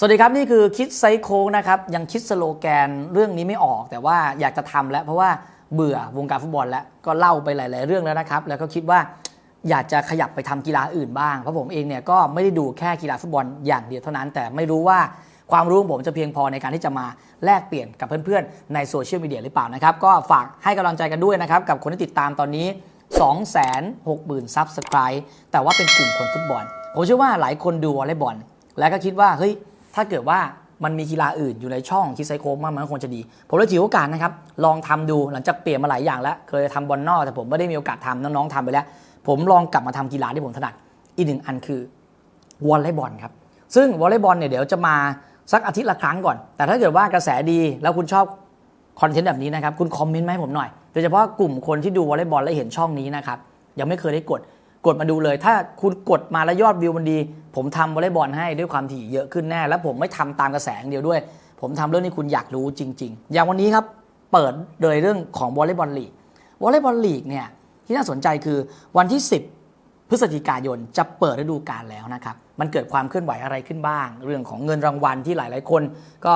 สวัสดีครับ นี่คือคิดไซโค้งนะครับ ยังคิดสโลแกนเรื่องนี้ไม่ออกแต่ว่าอยากจะทำแล้ว เพราะว่าเบื่อวงการฟุตบอลแล้ว ก็เล่าไปหลาย ๆ เรื่องแล้วนะครับ แล้วก็คิดว่าอยากจะขยับไปทำกีฬาอื่นบ้าง เพราะผมเองเนี่ยก็ไม่ได้ดูแค่กีฬาฟุตบอลอย่างเดียวเท่านั้น แต่ไม่รู้ว่าความรู้ของผมจะเพียงพอในการที่จะมาแลกเปลี่ยนกับเพื่อน ๆ ในโซเชียลมีเดียหรือเปล่านะครับก็ฝากให้กำลังใจกันด้วยนะครับกับคนที่ติดตามตอนนี้ 260,000ซับสไครต์แต่ว่าเป็นกลุ่มคนฟุตบอลผมเชื่อว่าหลายคนดูวอลเลย์บอล แล้วก็คิดว่าเฮ้ย ถ้าเกิดว่ามันมีกีฬาอื่นอยู่ในช่องคิดไซโคมากมันก็คงจะดี ผมเลยถือโอกาสนะครับ ลองทำดูหลังจากเปลี่ยนมาหลายอย่างแล้ว เคยทำบอลนอกแต่ผมไม่ได้มีโอกาสทำน้องๆทำไปแล้ว ผมลองกลับมาทำกีฬาที่ผมถนัดอีกหนึ่งอันคือวอลเลย์บอลครับซึ่งวอลเลย์บอลเนี่ยเดี๋ยวจะมาสักอาทิตย์ละครั้งก่อน แต่ถ้าเกิดว่ากระแสดีแล้วคุณชอบคอนเทนต์แบบนี้นะครับคุณคอมเมนต์มาให้ผมหน่อยโดยเฉพาะกลุ่มคนที่ดูวอลเลย์บอลและเห็นช่องนี้นะครับยังไม่เคยได้กด กดมาดูเลย ถ้าคุณกดมาแล้วยอดวิวมันดี ผมทำวอลเลย์บอลให้ด้วยความถี่เยอะขึ้นแน่ แล้วผมไม่ทำตามกระแสอย่างเดียวด้วย ผมทำเรื่องที่คุณอยากรู้จริง ๆ อย่างวันนี้ครับเปิดเลยเรื่องของวอลเลย์บอลลีกวอลเลย์บอลลีกเนี่ยที่น่าสนใจคือวันที่ 10 พฤศจิกายนจะเปิดฤดูกาลแล้วนะครับมันเกิดความเคลื่อนไหวอะไรขึ้นบ้าง เรื่องของเงินรางวัลที่หลาย ๆ คนก็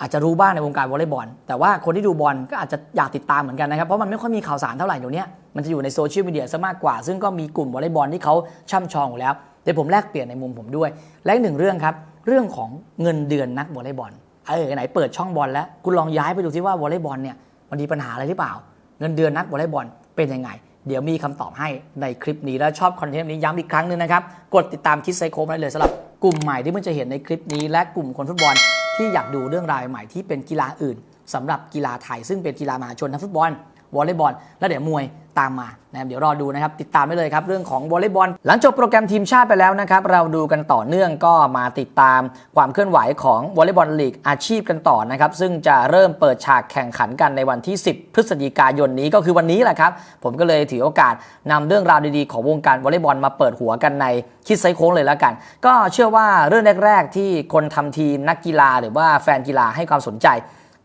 อาจจะรู้บ้างในวงการวอลเลย์บอลแต่ว่าคนที่ดูบอลก็อาจจะอยากติดตามเหมือนกันนะครับเพราะมันไม่ค่อยมีข่าวสารเท่าไหร่เดี๋ยวนี้มันจะอยู่ในโซเชียลมีเดียซะมากกว่า ซึ่งก็มีกลุ่มวอลเลย์บอลที่เขาช่ำชองอยู่แล้วเดี๋ยวผมแลกเปลี่ยนในมุมผมด้วย และอีกหนึ่งเรื่องครับเรื่องของเงินเดือนนักวอลเลย์บอลเออไหนเปิดช่องบอลแล้วคุณลองย้ายไปดูที่ว่าวอลเลย์บอลเนี่ยมันมีปัญหาอะไรหรือเปล่า เงินเดือนนักวอลเลย์บอลเป็นยังไง เดี๋ยวมีคำตอบให้ในคลิปนี้แล้วชอบคอนเทนต์นี้ย้ำอีกครั้งหนึงนะครับกดติดตามคิดไซโคมได้เลยสำหรับกลุ่มใหม่ที่เพิ่งจะเห็นในคลิปนี้และกลุ่มคนฟุตบอล ที่อยากดูเรื่องราวใหม่ที่เป็นกีฬาอื่นสำหรับกีฬาไทย ซึ่งเป็นกีฬามหาชนทั้งฟุตบอลวอลเลย์บอลและเดี๋ยวมวย ตามมานะครับเดี๋ยวรอดูนะครับติดตามได้เลยครับเรื่องของวอลเลย์บอลหลังจบโปรแกรมทีมชาติไปแล้วนะครับเราดูกันต่อเนื่องก็มาติดตามความเคลื่อนไหวของวอลเลย์บอลลีกอาชีพกันต่อนะครับซึ่งจะเริ่มเปิดฉากแข่งขันกันในวันที่ 10 พฤศจิกายนนี้ก็คือวันนี้แหละครับผมก็เลยถือโอกาสนำเรื่องราวดีๆของวงการวอลเลย์บอลมาเปิดหัวกันในคิดไซโค้งเลยแล้วกัน ก็เชื่อว่าเรื่องแรก ๆ ที่คนทำทีมนักกีฬา หรือว่าแฟนกีฬาให้ความสนใจ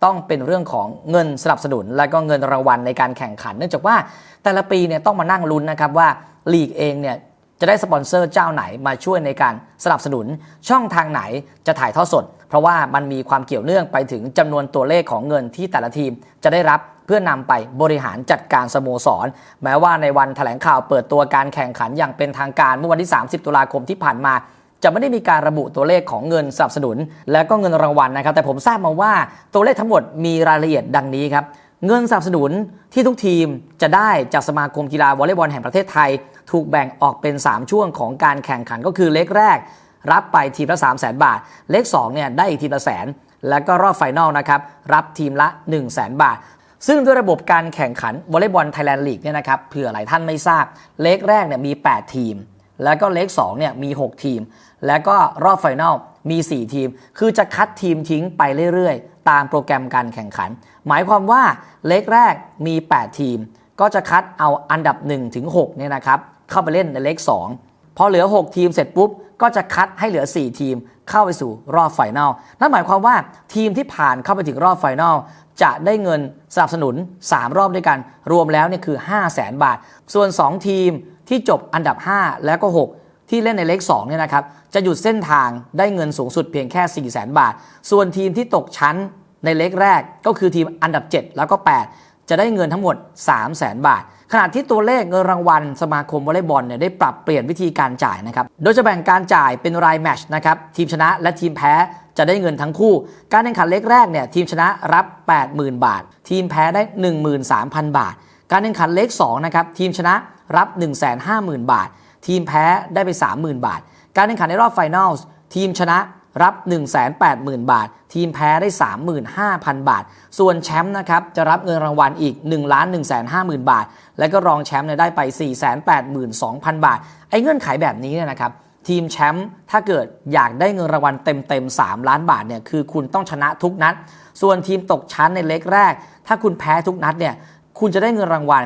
ต้องเป็นเรื่องของเงินสนับสนุน และก็เงินรางวัลในการแข่งขัน เนื่องจากว่าแต่ละปีเนี่ยต้องมานั่งลุ้นนะครับว่าลีกเองเนี่ยจะได้สปอนเซอร์เจ้าไหนมาช่วยในการสนับสนุนช่องทางไหนจะถ่ายทอดสด เพราะว่ามันมีความเกี่ยวเนื่องไปถึงจำนวนตัวเลขของเงินที่แต่ละทีมจะได้รับเพื่อนำไปบริหารจัดการสโมสร แม้ว่าในวันแถลงข่าวเปิดตัวการแข่งขันอย่างเป็นทางการเมื่อวันที่ 30 ตุลาคมที่ผ่านมา จะไม่ได้มีการระบุตัวเลขของเงินสนับสนุน และก็เงินรางวัลนะครับ แต่ผมทราบมาว่าตัวเลขทั้งหมดมีรายละเอียดดังนี้ครับเงินสนับสนุนที่ทุกทีมจะได้จากสมาคมกีฬาวอลเลย์บอลแห่งประเทศไทย ถูกแบ่งออกเป็น 3 ช่วงของการแข่งขันก็คือเลขแรก รับไปทีมละ 3 0 0 0 0 0 บาท เลข2เนี่ยได้อีกทีละแสน แล้วก็รอบไฟนอลนะครับรับทีมละ 1 0 0 0 0แบาท ซึ่งด้วยระบบการแข่งขันวอลเลย์บอลไทยแลนด์ลีกเนี่ยนะครับเผื่อหลายท่านไม่ทราบ เลขแรกเนี่ยมี 8 ทีม แล้วก็เลข2เนี่ยมี 6 ทีม แล้วก็รอบไฟนอลมี 4 ทีม คือจะคัดทีมทิ้งไปเรื่อยๆ ตามโปรแกรมการแข่งขัน หมายความว่าเลขแรกมี 8 ทีม ก็จะคัดเอาอันดับ1ถึง6เนี่ยนะครับเข้าไปเล่นในเลข2พอเหลือ 6 ทีมเสร็จปุ๊บ ก็จะคัดให้เหลือ 4 ทีม เข้าไปสู่รอบไฟนอลนั่นหมายความว่าทีมที่ผ่านเข้าไปถึงรอบไฟนอลจะได้เงินสนับสนุน 3 รอบด้วยกัน รวมแล้วเนี่ยคือ 5 0 0แสนบาท ส่วน 2 ทีม ที่จบอันดับ 5 แล้วก็ 6 ที่เล่นในเลข2เนี่ยนะครับจะหยุดเส้นทางได้เงินสูงสุดเพียงแค่ 4 0 0แสนบาท ส่วนทีมที่ตกชั้นในเลขแรกก็คือทีมอันดับ 7 แล้วก็ 8 จะได้เงินทั้งหมด 3 0 0แสนบาท ขณะที่ตัวเลขเงินรางวัลสมาคมวอลเลย์บอลเนี่ยได้ปรับเปลี่ยนวิธีการจ่ายนะครับโดยจะแบ่งการจ่ายเป็นรายแมชนะครับทีมชนะและทีมแพ้จะได้เงินทั้งคู่ การแข่งขันเลขแรกเนี่ยทีมชนะรับ 80,000 บาท ทีมแพ้ได้ 13,000 บาท การแข่งขันเลข2นะครับทีมชนะรับ 150,000 บาท ทีมแพ้ได้ไป 30,000 บาท การแข่งขันในรอบไฟนอลทีมชนะรับ 180,000 บาท ทีมแพ้ได้ 35,000 บาท ส่วนแชมป์นะครับจะรับเงินรางวัลอีก1ล้าน1 5 0 0 0 0 บาท และก็รองแชมป์เนี่ยได้ไป 482,000 บาท ไอ้เงื่อนไขแบบนี้เนี่ยนะครับทีมแชมป์ถ้าเกิดอยากได้เงินรางวัลเต็มๆ 3 ล้านบาทเนี่ยคือคุณต้องชนะทุกนัด ส่วนทีมตกชั้นในเล็กแรก ถ้าคุณแพ้ทุกนัดเนี่ย คุณจะได้เงินรางวัล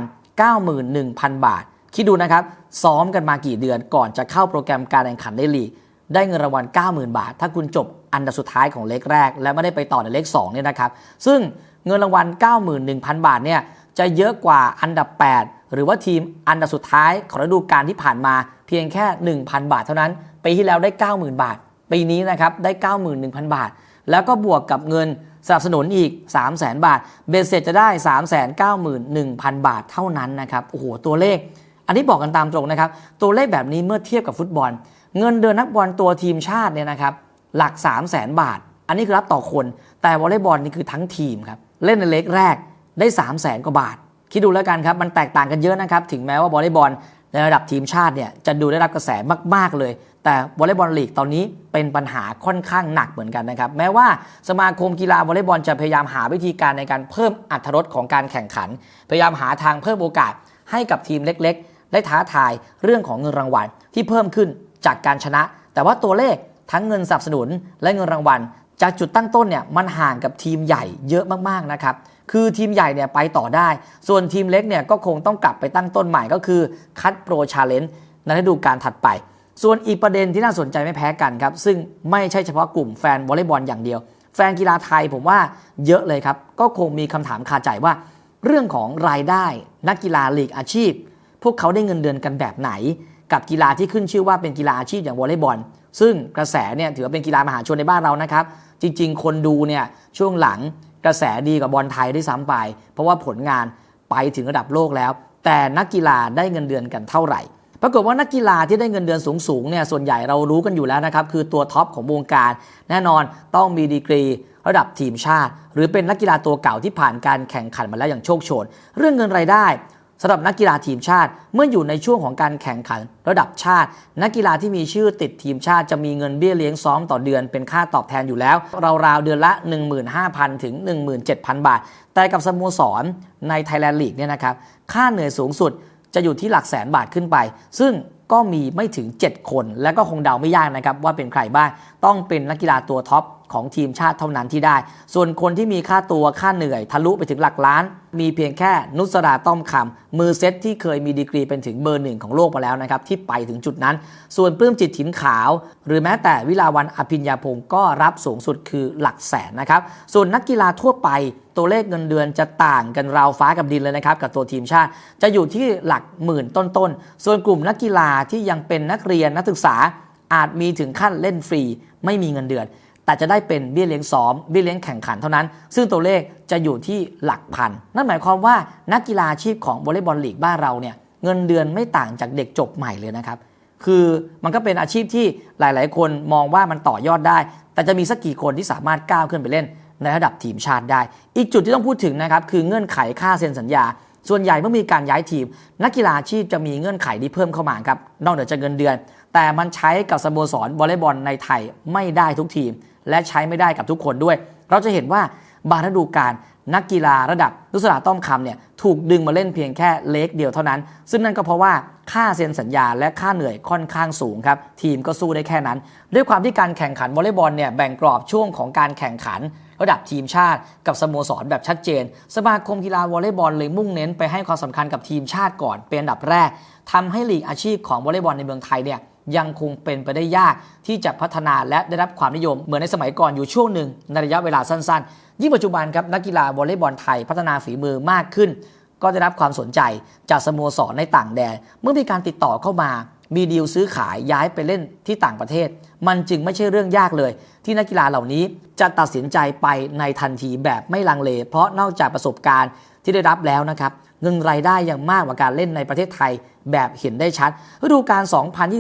91,000 บาท คิดดูนะครับ ซ้อมกันมากี่เดือนก่อนจะเข้าโปรแกรมการแข่งขันในลีก ได้เงินรางวัล 90,000 บาท ถ้าคุณจบอันดับสุดท้ายของเลขแรก และไม่ได้ไปต่อในเลข2เนี่ยนะครับ ซึ่งเงินรางวัล 91,000 บาทเนี่ยจะเยอะกว่าอันดับ 8 หรือว่าทีมอันดับสุดท้ายของฤดูกาลที่ผ่านมาเพียงแค่ 1,000 บาทเท่านั้น ปีที่แล้วได้ 90,000 บาทปปีนี้นะครับได้ 91,000 บาท แล้วก็บวกกับเงิน สนับสนุนอีก 3 0 0 0 0 0 บาท เบสเสร็จจะได้ 391,000 บาทเท่านั้นนะครับโอ้โหตัวเลข อันนี้บอกกันตามตรงนะครับ ตัวเลขแบบนี้เมื่อเทียบกับฟุตบอล เงินเดือนนักบอลตัวทีมชาติเนี่ยนะครับหลัก 3 0 0 0 0 0 บาท อันนี้คือรับต่อคน แต่วอลเลย์บอลนี่คือทั้งทีมครับเล่นในเล็กแรกได้ 3 0 0 0 0 0กว่าบาท คิดดูแล้วกันครับมันแตกต่างกันเยอะนะครับถึงแม้ว่าวอลเลย์บอลในระดับทีมชาติเนี่ยจะดูได้รับกระแสมาก ๆ เลย แต่วอลเลย์บอลลีกตอนนี้เป็นปัญหาค่อนข้างหนักเหมือนกันนะครับ แม้ว่าสมาคมกีฬาวอลเลย์บอลจะพยายามหาวิธีการในการเพิ่มอัตรสของการแข่งขัน พยายามหาทางเพิ่มโอกาสให้กับทีมเล็กๆ ได้ท้าทายเรื่องของเงินรางวัลที่เพิ่มขึ้นจากการชนะ แต่ว่าตัวเลขทั้งเงินสนับสนุนและเงินรางวัล จากจุดตั้งต้นเนี่ยมันห่างกับทีมใหญ่เยอะมากๆนะครับคือทีมใหญ่เนี่ยไปต่อได้ ส่วนทีมเล็กเนี่ยก็คงต้องกลับไปตั้งต้นใหม่ก็คือคัดโปรชาเลนจ์ในฤดูกาลถัดไป ส่วนอีกประเด็นที่น่าสนใจไม่แพ้กันครับ ซึ่งไม่ใช่เฉพาะกลุ่มแฟนวอลเลย์บอลอย่างเดียว แฟนกีฬาไทยผมว่าเยอะเลยครับ ก็คงมีคำถามคาใจว่า เรื่องของรายได้นักกีฬาลีกอาชีพ พวกเขาได้เงินเดือนกันแบบไหน กับกีฬาที่ขึ้นชื่อว่าเป็นกีฬาอาชีพอย่างวอลเลย์บอล ซึ่งกระแสเนี่ยถือว่าเป็นกีฬามหาชนในบ้านเรานะครับ จริง ๆ คนดูเนี่ยช่วงหลังกระแสดีกว่าบอลไทยด้วยซ้ำไป เพราะว่าผลงานไปถึงระดับโลกแล้ว แต่นักกีฬาได้เงินเดือนกันเท่าไหร่ ปรากฏว่านักกีฬาที่ได้เงินเดือนสูงๆเนี่ยส่วนใหญ่เรารู้กันอยู่แล้วนะครับคือตัวท็อปของวงการ แน่นอนต้องมีดีกรีระดับทีมชาติ หรือเป็นนักกีฬาตัวเก่าที่ผ่านการแข่งขันมาแล้วอย่างโชคโชน เรื่องเงินรายได้สำหรับนักกีฬาทีมชาติ เมื่ออยู่ในช่วงของการแข่งขันระดับชาติ นักกีฬาที่มีชื่อติดทีมชาติจะมีเงินเบี้ยเลี้ยงซ้อมต่อเดือนเป็นค่าตอบแทนอยู่แล้ว ราวๆเดือนละ 15,000 ถึง 17,000 บาท แต่กับสโมสรในไทยแลนด์ลีกเนี่ยนะครับค่าเหนื่อยสูงสุด จะอยู่ที่หลักแสนบาทขึ้นไป ซึ่งก็มีไม่ถึง 7 คน และก็คงเดาไม่ยากนะครับว่าเป็นใครบ้าง ต้องเป็นนักกีฬาตัวท็อปของทีมชาติเท่านั้นที่ได้ ส่วนคนที่มีค่าตัวค่าเหนื่อยทะลุไปถึงหลักล้าน มีเพียงแค่นุสราต้อมคำมือเซตที่เคยมีดีกรีเป็นถึงเบอร์หนึ่งของโลกมาแล้วนะครับ ที่ไปถึงจุดนั้น ส่วนปลื้มจิตถิ่นขาว หรือแม้แต่วิลาวันอภิญญาพงศ์ก็รับสูงสุดคือหลักแสนนะครับ ส่วนนักกีฬาทั่วไปตัวเลขเงินเดือนจะต่างกันราวฟ้ากับดินเลยนะครับ กับตัวทีมชาติ จะอยู่ที่หลักหมื่นต้นๆ ส่วนกลุ่มนักกีฬาที่ยังเป็นนักเรียนนักศึกษาอาจมีถึงขั้นเล่นฟรี ไม่มีเงินเดือน แต่จะได้เป็นเบี้ยเลี้ยงซ้อมเบี้ยเลี้ยงแข่งขันเท่านั้น ซึ่งตัวเลขจะอยู่ที่หลักพัน นั่นหมายความว่านักกีฬาอาชีพของวอลเลย์บอลลีกบ้านเราเนี่ยเงินเดือนไม่ต่างจากเด็กจบใหม่เลยนะครับ คือมันก็เป็นอาชีพที่หลาย ๆ คนมองว่ามันต่อยอดได้ แต่จะมีสักกี่คนที่สามารถก้าวขึ้นไปเล่นในระดับทีมชาติได้ อีกจุดที่ต้องพูดถึงนะครับคือเงื่อนไขค่าเซ็นสัญญา ส่วนใหญ่เมื่อมีการย้ายทีม นักกีฬาอาชีพจะมีเงื่อนไขที่เพิ่มเข้ามาครับนอกเหนือจากเงินเดือน แต่มันใช้กับสโมสรวอลเลย์บอลในไทยไม่ได้ทุกทีม และใช้ไม่ได้กับทุกคนด้วย เราจะเห็นว่าบางฤดูกาลนักกีฬาระดับนุสราต้อมคำเนี่ยถูกดึงมาเล่นเพียงแค่เล็กเดียวเท่านั้น ซึ่งนั่นก็เพราะว่าค่าเซ็นสัญญาและค่าเหนื่อยค่อนข้างสูงครับ ทีมก็สู้ได้แค่นั้น ด้วยความที่การแข่งขันวอลเลย์บอลเนี่ยแบ่งกรอบช่วงของการแข่งขัน ระดับทีมชาติ กับสโมสรแบบชัดเจน สมาคมกีฬาวอลเลย์บอลเลยมุ่งเน้นไปให้ความสำคัญกับทีมชาติก่อนเป็นอันดับแรกทำให้ลีกอาชีพของวอลเลย์บอลในเมืองไทยเนี่ย ยังคงเป็นไปได้ยากที่จะพัฒนาและได้รับความนิยม เหมือนในสมัยก่อนอยู่ช่วงหนึ่งในระยะเวลาสั้นๆ ยิ่งปัจจุบันครับนักกีฬาวอลเลย์บอลไทยพัฒนาฝีมือมากขึ้น ก็ได้รับความสนใจจากสโมสรในต่างแดน เมื่อมีการติดต่อเข้ามา มีดีลซื้อขายย้ายไปเล่นที่ต่างประเทศ มันจึงไม่ใช่เรื่องยากเลย ที่นักกีฬาเหล่านี้จะตัดสินใจไปในทันทีแบบไม่ลังเล เพราะนอกจากประสบการณ์ที่ได้รับแล้วนะครับ เงินรายได้ยังมากกว่าการเล่นในประเทศไทยแบบเห็นได้ชัดฤดูกาล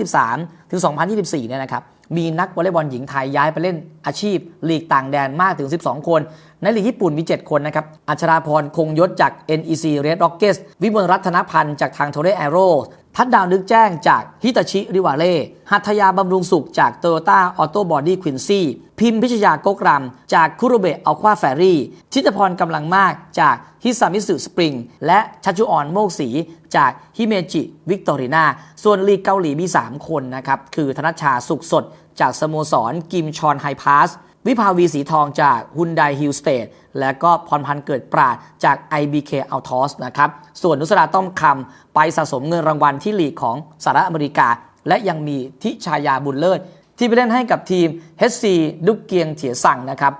2023 ถึง 2024 เนี่ยนะครับ มีนักวอลเลย์บอลหญิงไทยย้ายไปเล่นอาชีพลีกต่างแดนมากถึง 12 คน ในลีกญี่ปุ่นมี 7 คนนะครับ อัชราพรคงยศจาก NEC Red Rockets วิมลรัตนพันธ์จากทางโทเรแอโร ทัดดาวนึกแจ้งจากฮิตาชิริวาเล่หัตยาบำรุงสุขจากโตโยต้าออโต้บอดี้ควินซี่พิมพิชยากกรำจากคุโรเบะอัลควาแฟรี่ ชิตพรกำลังมากจากฮิซามิสึสปริง และชัชุออนโมกศรีจากฮิเมจิวิกตอรินาส่วนลีกเกาหลีมี 3 คนนะครับ คือธนชชาสุขสดจากสโมสรกิมชอนไฮพาส วิภาวีสีทองจากฮุนไดฮิลสเตทและก็พรพันธ์เกิดปราดจาก IBK a u t o s นะครับ ส่วนนุสราต้อมคำไปสะสมเงินรางวัลที่ลีกของสหรัฐอเมริกา และยังมีทิชายาบุญเลิศ ที่ไปเล่นให้กับทีม HC ดุกเกียงเถียสั่งนะครับ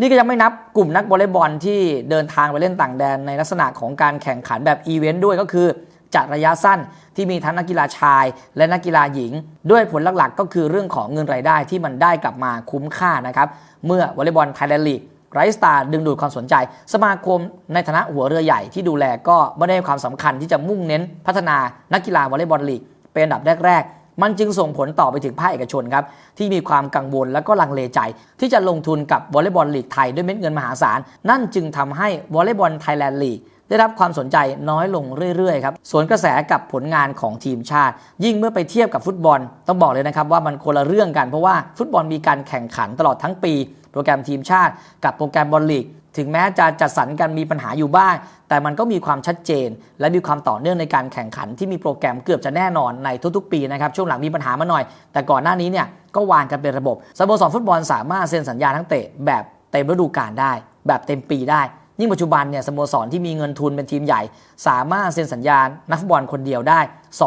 นี่ก็ยังไม่นับกลุ่มนักวอลเลย์บอลที่เดินทางไปเล่นต่างแดนในลักษณะของการแข่งขันแบบอีเวนต์ด้วยก็คือ จัดระยะสั้นที่มีทั้งนักกีฬาชาย และนักกีฬาหญิง ด้วยผลหลักๆ ก็คือเรื่องของเงินรายได้ที่มันได้กลับมาคุ้มค่านะครับ เมื่อวอลเลย์บอลไทยแลนด์ลีกไรสตาร์ดึงดูดความสนใจ สมาคมในฐานะหัวเรือใหญ่ที่ดูแลก็ไม่ได้ความสำคัญที่จะมุ่งเน้นพัฒนานักกีฬาวอลเลย์บอลลีกเป็นอันดับแรกๆ มันจึงส่งผลต่อไปถึงภาคเอกชนครับที่มีความกังวลและก็ลังเลใจ ที่จะลงทุนกับวอลเลย์บอลลีกไทยด้วยเม็ดเงินมหาศาล นั่นจึงทำให้วอลเลย์บอลไทยแลนด์ลีก ได้รับความสนใจน้อยลงเรื่อยๆครับสวนกระแสกับผลงานของทีมชาติ ยิ่งเมื่อไปเทียบกับฟุตบอล ต้องบอกเลยนะครับว่ามันคนละเรื่องกันเพราะว่าฟุตบอลมีการแข่งขันตลอดทั้งปี โปรแกรมทีมชาติ กับโปรแกรมบอลลีกถึงแม้จะจัดสรรกันมีปัญหาอยู่บ้าง แต่มันก็มีความชัดเจน และมีความต่อเนื่องในการแข่งขันที่มีโปรแกรมเกือบจะแน่นอนในทุกๆ ปีนะครับช่วงหลังมีปัญหามาหน่อย แต่ก่อนหน้านี้เนี่ยก็วางกันเป็นระบบสโมสรฟุตบอลสามารถเซ็นสัญญาทั้งเตะแบบเต็มฤดูกาลได้ แบบเต็มปีได้ ยิ่งปัจจุบันเนี่ยสโมสรที่มีเงินทุนเป็นทีมใหญ่ สามารถเซ็นสัญญานักฟุตบอลคนเดียวได้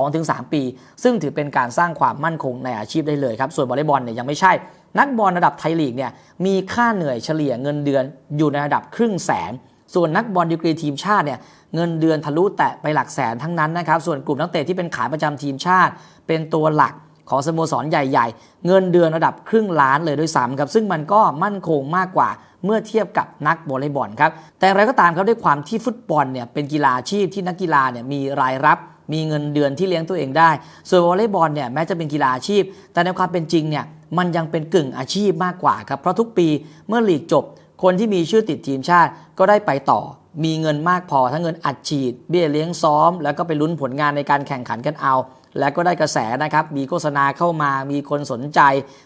2-3 ปี ซึ่งถือเป็นการสร้างความมั่นคงในอาชีพได้เลยครับ ส่วนวอลเลย์บอลเนี่ยยังไม่ใช่ นักบอลระดับไทยลีกเนี่ยมีค่าเหนื่อยเฉลี่ยเงินเดือนอยู่ในระดับครึ่งแสน ส่วนนักบอลดีกรีทีมชาติเนี่ยเงินเดือนทะลุแตะไปหลักแสนทั้งนั้นนะครับส่วนกลุ่มนักเตะที่เป็นขายประจำทีมชาติ เป็นตัวหลักของสโมสรใหญ่ ๆ เงินเดือนระดับครึ่งล้านเลยด้วยซ้ำครับซึ่งมันก็มั่นคงมากกว่า เมื่อเทียบกับนักวอลเลย์บอลครับแต่อย่างไรก็ตามครับด้วยความที่ฟุตบอลเนี่ยเป็นกีฬาอาชีพที่นักกีฬาเนี่ยมีรายรับมีเงินเดือนที่เลี้ยงตัวเองได้ ส่วนวอลเลย์บอลเนี่ยแม้จะเป็นกีฬาอาชีพ แต่ในความเป็นจริงเนี่ยมันยังเป็นกึ่งอาชีพมากกว่าครับ เพราะทุกปีเมื่อลีกจบ คนที่มีชื่อติดทีมชาติก็ได้ไปต่อ มีเงินมากพอทั้งเงินอัดฉีด เบี้ยเลี้ยงซ้อม แล้วก็ไปลุ้นผลงานในการแข่งขันกันเอา แล้วก็ได้กระแสนะครับ มีโฆษณาเข้ามา มีคนสนใจ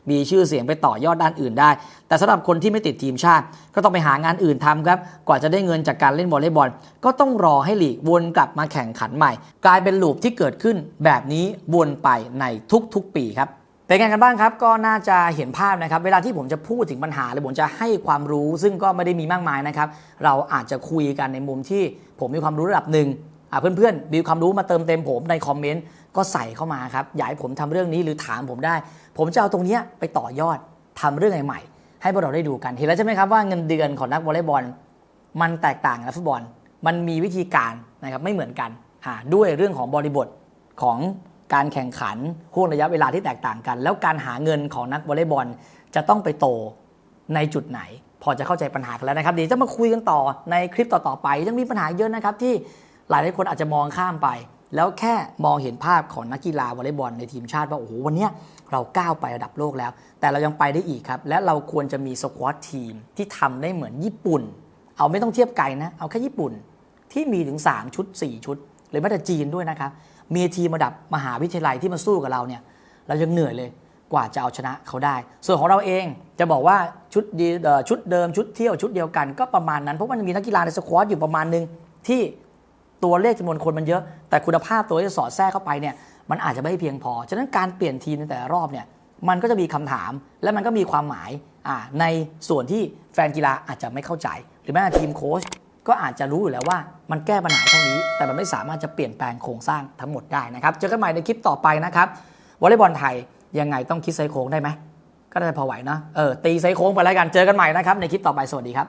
มีชื่อเสียงไปต่อยอดด้านอื่นได้ แต่สำหรับคนที่ไม่ติดทีมชาติ ก็ต้องไปหางานอื่นทำครับ กว่าจะได้เงินจากการเล่นวอลเลย์บอล ก็ต้องรอให้ลีกวนกลับมาแข่งขันใหม่ กลายเป็นลูปที่เกิดขึ้นแบบนี้วนไปในทุกๆปีครับเป็นไงกันบ้างครับ ก็น่าจะเห็นภาพนะครับ เวลาที่ผมจะพูดถึงปัญหาหรือผมจะให้ความรู้ ซึ่งก็ไม่ได้มีมากมายนะครับ เราอาจจะคุยกันในมุมที่ผมมีความรู้ระดับหนึ่งเพื่อนๆมีความรู้มาเติมเต็มผมในคอมเมนต์ ก็ใส่เข้ามาครับอยากให้ผมทำเรื่องนี้หรือถามผมได้ ผมจะเอาตรงนี้ไปต่อยอดทำเรื่องใหม่ๆให้พวกเราได้ดูกันเห็นแล้วใช่ไหมครับว่าเงินเดือนของนักวอลเลย์บอล มันแตกต่างกับฟุตบอล มันมีวิธีการนะครับไม่เหมือนกันด้วยเรื่องของบริบทของการแข่งขันห่วงระยะเวลาที่แตกต่างกัน แล้วการหาเงินของนักวอลเลย์บอล จะต้องไปโตในจุดไหน พอจะเข้าใจปัญหากันแล้วนะครับเดี๋ยวจะมาคุยกันต่อในคลิปต่อๆไปยังมีปัญหาเยอะนะครับที่หลายหลายคนอาจจะมองข้ามไป แล้วแค่มองเห็นภาพของนักกีฬาวอลเลย์บอลในทีมชาติว่าโอ้โหวันนี้เราก้าวไประดับโลกแล้ว แต่เรายังไปได้อีกครับ และเราควรจะมีสควอตทีมที่ทำได้เหมือนญี่ปุ่น เอาไม่ต้องเทียบไกลนะ เอาแค่ญี่ปุ่นที่มีถึง 3 ชุด 4 ชุด หรือแม้แต่จีนด้วยนะครับ มีทีมระดับมหาวิทยาลัยที่มาสู้กับเราเนี่ยเรายังเหนื่อยเลยกว่าจะเอาชนะเขาได้ ส่วนของเราเองจะบอกว่าชุดดีเอ่อชุดเดิมชุดเที่ยวชุดเดียวกันก็ประมาณนั้นเพราะมันมีนักกีฬาในสควอตอยู่ประมาณหนึ่งที่ ตัวเลขจำนวนคนมันเยอะ แต่คุณภาพตัวที่สอดแทรกเข้าไปเนี่ยมันอาจจะไม่เพียงพอ ฉะนั้นการเปลี่ยนทีมในแต่ละรอบเนี่ยมันก็จะมีคำถาม และมันก็มีความหมายในส่วนที่แฟนกีฬาอาจจะไม่เข้าใจ หรือแม้แต่ทีมโค้ชก็อาจจะรู้อยู่แล้วว่ามันแก้ปัญหาเท่านี้ แต่มันไม่สามารถจะเปลี่ยนแปลงโครงสร้างทั้งหมดได้นะครับเจอกันใหม่ในคลิปต่อไปนะครับวอลเลย์บอลไทยยังไงต้องคิดไซโค้งได้ไหมก็ได้พอไหวเนะเออตีไซโค้งไปแล้วกันเจอกันใหม่นะครับในคลิปต่อไปสวัสดีครับ